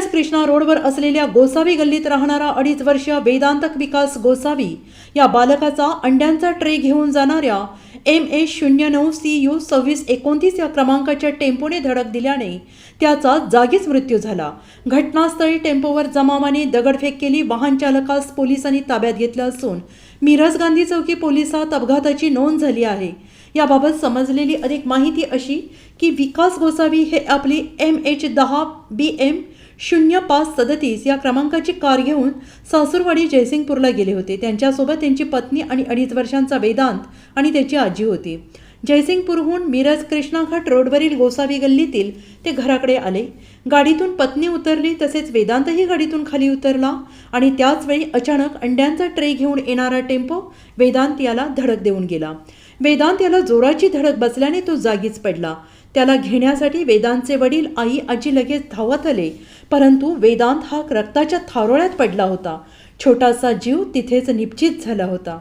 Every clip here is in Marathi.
मिरज कृष्णा रोडवर असलेल्या गोसावी गल्लीत राहणारा अडीच वर्षीय वेदांतक विकास गोसावी या बालकाचा अंड्यांचा ट्रे घेऊन जाणाऱ्या एम ए शून्य नऊ सी यू सव्वीस एकोणतीस या क्रमांकाच्या टेम्पोने धडक दिल्याने त्याचा जागीच मृत्यू झाला. घटनास्थळी टेम्पोवर जमावाने दगडफेक केली. वाहन चालकास पोलिसांनी ताब्यात घेतलं असून मिरज गांधी चौकी पोलिसात अपघाताची नोंद झाली आहे. याबाबत समजलेली अधिक माहिती अशी की विकास गोसावी हे आपली एम एच दहा बी एम शून्य पाच सदतीस या क्रमांकाची कार घेऊन सासूरवाडी जयसिंगपूरला गेले होते. त्यांच्यासोबत त्यांची पत्नी आणि अडीच वर्षांचा वेदांत आणि त्याची आजी होती. जयसिंगपूरहून मिरज कृष्णाघाट रोडवरील गोसावी गल्लीतील ते घराकडे आले. गाडीतून पत्नी उतरली तसेच वेदांतही गाडीतून खाली उतरला आणि त्याचवेळी अचानक अंड्यांचा ट्रे घेऊन येणारा टेम्पो वेदांत याला धडक देऊन गेला. वेदांत याला जोराची धडक बसल्याने तो जागीच पडला. त्याला घेण्यासाठी वेदांतचे वडील आई आजी लगेच धावत आले परंतु वेदांत हा रक्ताच्या थारोळ्यात पडला होता. छोटासा जीव तिथेच निश्चित झाला होता.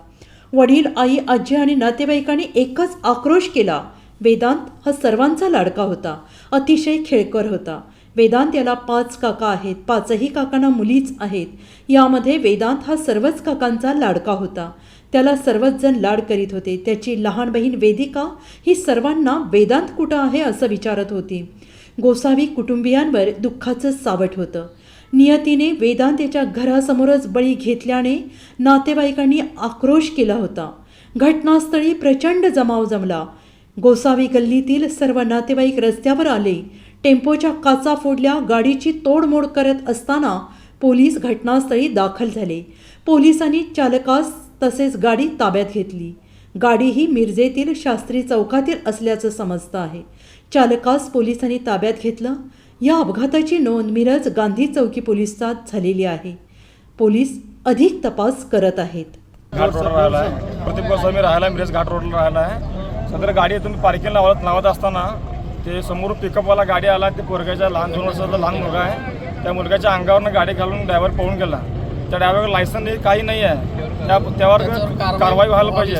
वडील आई आजी आणि नातेवाईकांनी एकच आक्रोश केला. वेदांत हा सर्वांचा लाडका होता. अतिशय खेळकर होता. वेदांत याला पाच काका आहेत. पाचही काकांना मुलीच आहेत. यामध्ये वेदांत हा सर्वच काकांचा लाडका होता. त्याला सर्वच जण लाड करीत होते. त्याची लहान बहीण वेदिका ही सर्वांना वेदांत कुठं आहे असं विचारत होती. गोसावी कुटुंबियांवर दुःखाचं सावट होतं. नियतीने वेदांत याच्या घरासमोरच बळी घेतल्याने नातेवाईकांनी आक्रोश केला होता. घटनास्थळी प्रचंड जमाव जमला. गोसावी गल्लीतील सर्व नातेवाईक रस्त्यावर आले. टेम्पोच्या काचा फोडल्या गाडीची तोडमोड करत असताना पोलीस घटनास्थळी दाखल झाले. पोलिसांनी चालकास तसेच गाडी ताब्यात घेतली. गाडी ही मिरजेतील शास्त्री चौकातील असल्याचं समजतं आहे. चालकास पोलिसांनी ताब्यात घेतलं. या अपघाताची नोंद मिरज गांधी चौकी पोलिसात झालेली आहे. पोलीस अधिक तपास करत आहेत. घाट रोडला राहिला आहे गोस्वामी मिरज घाट रोडला राहिला आहे सदर गाडी तुम्ही पार्किंग लावत लावत असताना ते समोर पिकअपवाला गाडी आला ते पोरग्याच्या लहान दोन वर्षाचा लहान मुलगा आहे. त्या मुलग्याच्या अंगावरनं गाडी घालून ड्रायव्हर पळून गेला. त्या ड्रायव्हरला लायसन नाही काही नाही आहे. त्या त्यावर कारवाई व्हायला पाहिजे.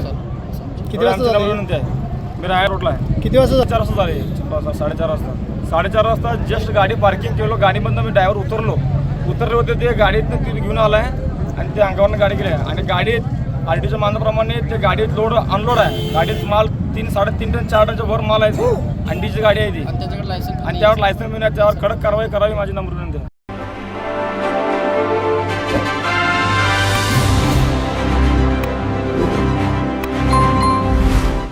किती वाजता विनंती आहे. मी राहाय रोडला आहे? किती वाजता चार वाजता झाले. साडेचार वाजता. साडेचार वाजता जस्ट गाडी पार्किंग केलो. गाडीमधनं मी ड्रायव्हर उतरलो. उतरले होते ते गाडीतनं ती घेऊन आलाय आणि ते अंगावरनं गाडी गेली. आहे आणि गाडीत आर टीच्या मानाप्रमाणे ते गाडीत लोड अनलोड आहे. गाडीत माल तीन साडेतीन टन चार टनच्या वर माल आहे. अंडीची गाडी आहे ती. आणि त्याच्याकडे लायसन आणि त्यावर लायसन मिळणार त्यावर कडक कारवाई करावी माझी नम्र विनंती.